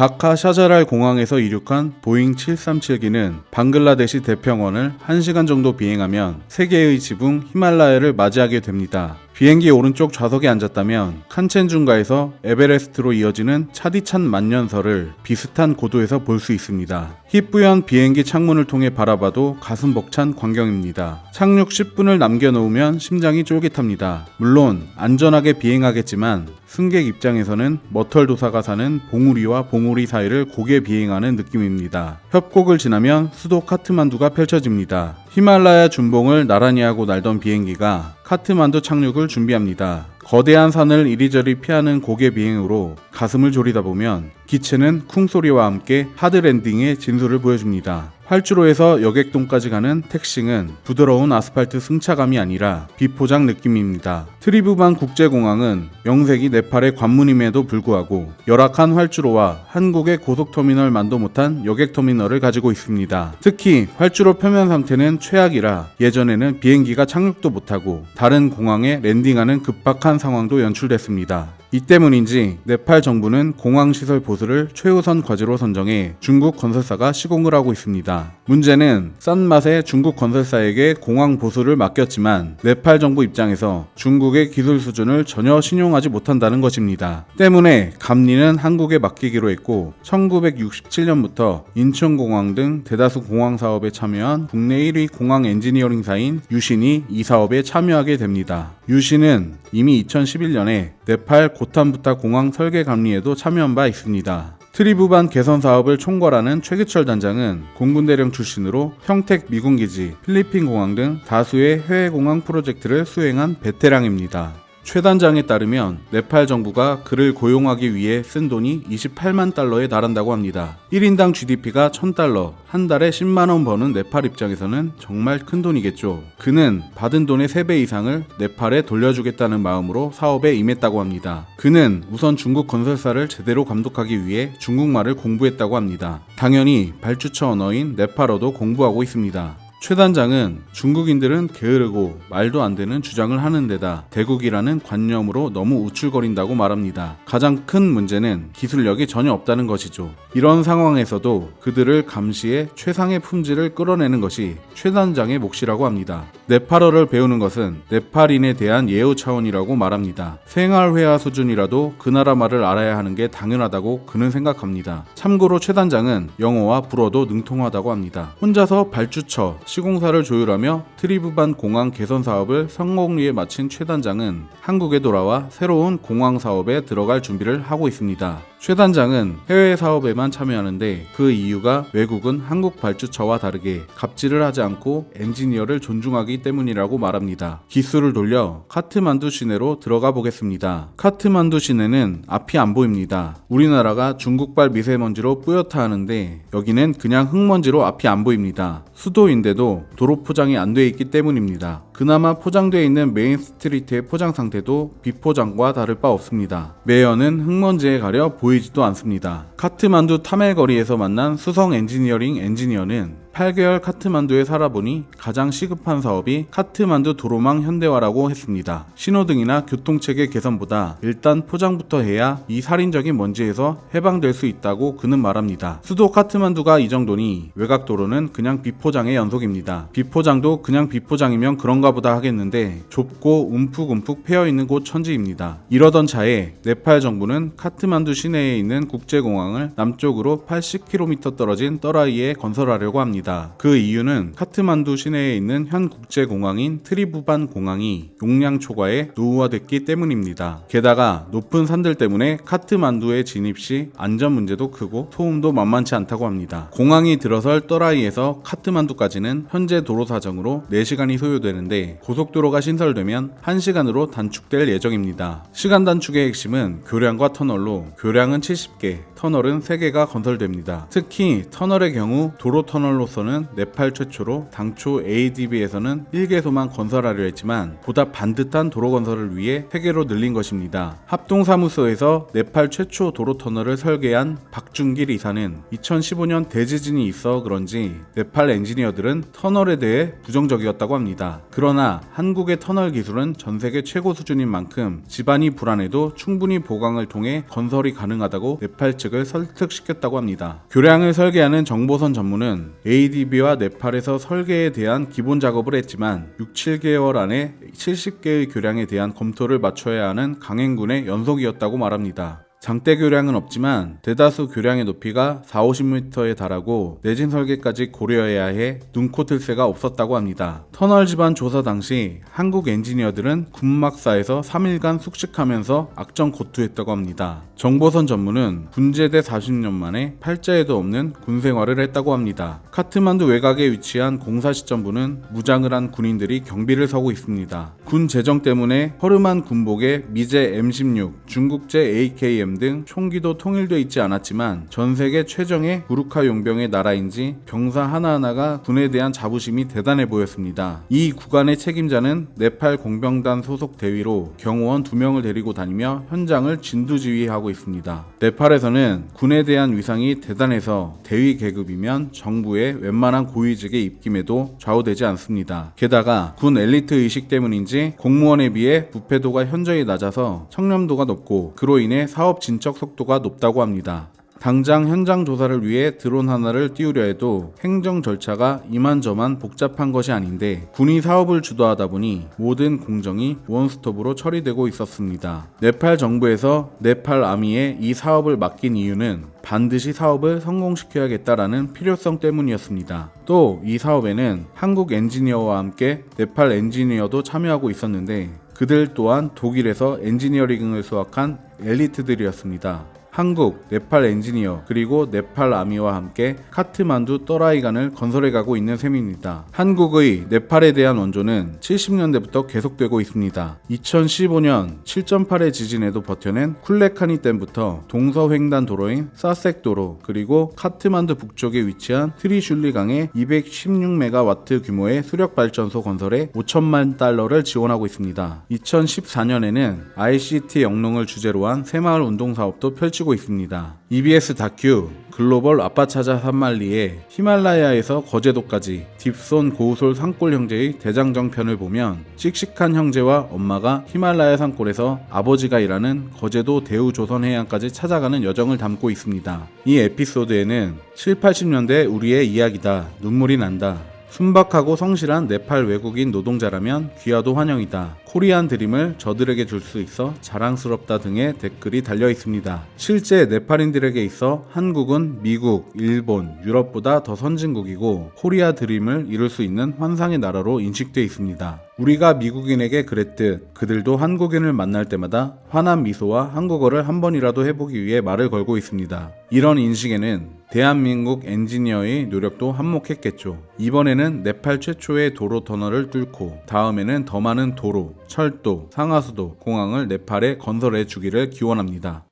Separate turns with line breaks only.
다카 샤자랄 공항에서 이륙한 보잉 737기는 방글라데시 대평원을 1시간 정도 비행하면 세계의 지붕 히말라야를 맞이하게 됩니다. 비행기 오른쪽 좌석에 앉았다면 칸첸중가에서 에베레스트로 이어지는 차디찬 만년설을 비슷한 고도에서 볼 수 있습니다. 희뿌연 비행기 창문을 통해 바라봐도 가슴 벅찬 광경입니다. 착륙 10분을 남겨놓으면 심장이 쫄깃합니다. 물론 안전하게 비행하겠지만 승객 입장에서는 머털도사가 사는 봉우리와 봉우리 사이를 고개 비행하는 느낌입니다. 협곡을 지나면 수도 카트만두가 펼쳐집니다. 히말라야 준봉을 나란히 하고 날던 비행기가 카트만두 착륙을 준비합니다. 거대한 산을 이리저리 피하는 고개 비행으로 가슴을 졸이다 보면 기체는 쿵소리와 함께 하드랜딩의 진수를 보여줍니다. 활주로에서 여객동까지 가는 택싱은 부드러운 아스팔트 승차감이 아니라 비포장 느낌입니다. 트리부반 국제공항은 명색이 네팔의 관문임에도 불구하고 열악한 활주로와 한국의 고속터미널 만도 못한 여객터미널을 가지고 있습니다. 특히 활주로 표면 상태는 최악이라 예전에는 비행기가 착륙도 못하고 다른 공항에 랜딩하는 급박한 상황도 연출됐습니다. 이 때문인지 네팔 정부는 공항 시설 보수를 최우선 과제로 선정해 중국 건설사가 시공을 하고 있습니다. 문제는 싼 맛에 중국 건설사에게 공항 보수를 맡겼지만 네팔 정부 입장에서 중국의 기술 수준을 전혀 신용하지 못한다는 것입니다. 때문에 감리는 한국에 맡기기로 했고 1967년부터 인천공항 등 대다수 공항 사업에 참여한 국내 1위 공항 엔지니어링사인 유신이 이 사업에 참여하게 됩니다. 유신은 이미 2011년에 네팔 고탄부타 공항 설계 감리에도 참여한 바 있습니다. 트리부반 개선 사업을 총괄하는 최규철 단장은 공군대령 출신으로 평택 미군기지, 필리핀 공항 등 다수의 해외 공항 프로젝트를 수행한 베테랑입니다. 최 단장에 따르면 네팔 정부가 그를 고용하기 위해 쓴 돈이 28만 달러에 달한다고 합니다. 1인당 GDP가 1000달러, 한 달에 10만원 버는 네팔 입장에서는 정말 큰 돈이겠죠. 그는 받은 돈의 3배 이상을 네팔에 돌려주겠다는 마음으로 사업에 임했다고 합니다. 그는 우선 중국 건설사를 제대로 감독하기 위해 중국말을 공부했다고 합니다. 당연히 발주처 언어인 네팔어도 공부하고 있습니다. 최 단장은 중국인들은 게으르고 말도 안 되는 주장을 하는 데다 대국이라는 관념으로 너무 우쭐거린다고 말합니다. 가장 큰 문제는 기술력이 전혀 없다는 것이죠. 이런 상황에서도 그들을 감시해 최상의 품질을 끌어내는 것이 최 단장의 몫이라고 합니다. 네팔어를 배우는 것은 네팔인에 대한 예우 차원이라고 말합니다. 생활회화 수준이라도 그 나라 말을 알아야 하는 게 당연하다고 그는 생각합니다. 참고로 최 단장은 영어와 불어도 능통하다고 합니다. 혼자서 발주처, 시공사를 조율하며 트리브반 공항 개선 사업을 성공리에 마친 최 단장은 한국에 돌아와 새로운 공항 사업에 들어갈 준비를 하고 있습니다. 최 단장은 해외 사업에만 참여하는데 그 이유가 외국은 한국 발주처와 다르게 갑질을 하지 않고 엔지니어를 존중하기 때문이라고 말합니다. 기술을 돌려 카트만두 시내로 들어가 보겠습니다. 카트만두 시내는 앞이 안 보입니다. 우리나라가 중국발 미세먼지로 뿌옇다 하는데 여기는 그냥 흙먼지로 앞이 안 보입니다. 수도인데도 도로 포장이 안 돼 있기 때문입니다. 그나마 포장되어 있는 메인 스트리트의 포장 상태도 비포장과 다를 바 없습니다. 매연은 흙먼지에 가려 보이지도 않습니다. 카트만두 타멜거리에서 만난 수성 엔지니어링 엔지니어는 8개월 카트만두에 살아보니 가장 시급한 사업이 카트만두 도로망 현대화라고 했습니다. 신호등이나 교통체계 개선보다 일단 포장부터 해야 이 살인적인 먼지에서 해방될 수 있다고 그는 말합니다. 수도 카트만두가 이 정도니 외곽도로는 그냥 비포장의 연속입니다. 비포장도 그냥 비포장이면 그런가 보다 하겠는데 좁고 움푹움푹 패여 있는 곳 천지입니다. 이러던 차에 네팔 정부는 카트만두 시내에 있는 국제공항을 남쪽으로 80km 떨어진 떠라이에 건설하려고 합니다. 그 이유는 카트만두 시내에 있는 현 국제공항인 트리부반 공항이 용량 초과에 노후화됐기 때문입니다. 게다가 높은 산들 때문에 카트만두에 진입 시 안전 문제도 크고 소음도 만만치 않다고 합니다. 공항이 들어설 떠라이에서 카트만두까지는 현재 도로 사정으로 4시간이 소요되는데 고속도로가 신설되면 1시간으로 단축될 예정입니다. 시간 단축의 핵심은 교량과 터널로 교량은 70개, 터널은 3개가 건설됩니다. 특히 터널의 경우 도로 터널로 공항으로서는 네팔 최초로 당초 ADB에서는 1개소만 건설하려 했지만 보다 반듯한 도로 건설을 위해 3개로 늘린 것입니다. 합동사무소에서 네팔 최초 도로 터널을 설계한 박준길 이사는 2015년 대지진이 있어 그런지 네팔 엔지니어들은 터널에 대해 부정적이었다고 합니다. 그러나 한국의 터널 기술은 전 세계 최고 수준인 만큼 집안이 불안해도 충분히 보강을 통해 건설이 가능하다고 네팔 측을 설득시켰다고 합니다. 교량을 설계하는 정보선 전문은 ADB와 네팔에서 설계에 대한 기본 작업을 했지만 6, 7개월 안에 70개의 교량에 대한 검토를 마쳐야 하는 강행군의 연속이었다고 말합니다. 장대 교량은 없지만 대다수 교량의 높이가 4, 50m에 달하고 내진 설계까지 고려해야 해 눈코 틀 새가 없었다고 합니다. 터널 집안 조사 당시 한국 엔지니어들은 군막사에서 3일간 숙식하면서 악정 고투했다고 합니다. 정보선 전문은 군제대 40년 만에 팔자에도 없는 군 생활을 했다고 합니다. 카트만두 외곽에 위치한 공사 시점부는 무장을 한 군인들이 경비를 서고 있습니다. 군 재정 때문에 허름한 군복에 미제 M16, 중국제 AKM 등 총기도 통일돼 있지 않았지만 전 세계 최정의 부르카 용병의 나라인지 병사 하나하나가 군에 대한 자부심이 대단해 보였습니다. 이 구간의 책임자는 네팔 공병단 소속 대위로 경호원 2명을 데리고 다니며 현장을 진두지휘하고 있습니다. 네팔에서는 군에 대한 위상이 대단해서 대위 계급이면 정부의 웬만한 고위직의 입김에도 좌우되지 않습니다. 게다가 군 엘리트 의식 때문인지 공무원에 비해 부패도가 현저히 낮아서 청렴도가 높고 그로 인해 사업 진척 속도가 높다고 합니다. 당장 현장 조사를 위해 드론 하나를 띄우려 해도 행정 절차가 이만저만 복잡한 것이 아닌데 군이 사업을 주도하다 보니 모든 공정이 원스톱으로 처리되고 있었습니다. 네팔 정부에서 네팔 아미에 이 사업을 맡긴 이유는 반드시 사업을 성공시켜야겠다라는 필요성 때문이었습니다. 또 이 사업에는 한국 엔지니어와 함께 네팔 엔지니어도 참여하고 있었는데 그들 또한 독일에서 엔지니어링을 수학한 엘리트들이었습니다. 한국, 네팔 엔지니어, 그리고 네팔 아미와 함께 카트만두 떠라이간을 건설해가고 있는 셈입니다. 한국의 네팔에 대한 원조는 70년대부터 계속되고 있습니다. 2015년 7.8의 지진에도 버텨낸 쿨레카니 댐부터 동서횡단 도로인 사섹도로, 그리고 카트만두 북쪽에 위치한 트리슐리강에 216메가와트 규모의 수력 발전소 건설에 5천만 달러를 지원하고 있습니다. 2014년에는 ICT 영농을 주제로 한 새마을 운동 사업도 펼치 고 있습니다. EBS 다큐 글로벌 아빠 찾아 산말리에 히말라야에서 거제도까지 딥손 고우솔 산골 형제의 대장정 편을 보면 씩씩한 형제와 엄마가 히말라야 산골에서 아버지가 일하는 거제도 대우조선 해안까지 찾아가는 여정을 담고 있습니다. 이 에피소드에는 7, 80년대 우리의 이야기다. 눈물이 난다. 순박하고 성실한 네팔 외국인 노동자라면 귀하도 환영이다. 코리안 드림을 저들에게 줄 수 있어 자랑스럽다 등의 댓글이 달려 있습니다. 실제 네팔인들에게 있어 한국은 미국, 일본, 유럽보다 더 선진국이고 코리아 드림을 이룰 수 있는 환상의 나라로 인식돼 있습니다. 우리가 미국인에게 그랬듯 그들도 한국인을 만날 때마다 환한 미소와 한국어를 한 번이라도 해보기 위해 말을 걸고 있습니다. 이런 인식에는 대한민국 엔지니어의 노력도 한몫했겠죠. 이번에는 네팔 최초의 도로 터널을 뚫고 다음에는 더 많은 도로, 철도, 상하수도, 공항을 네팔에 건설해 주기를 기원합니다.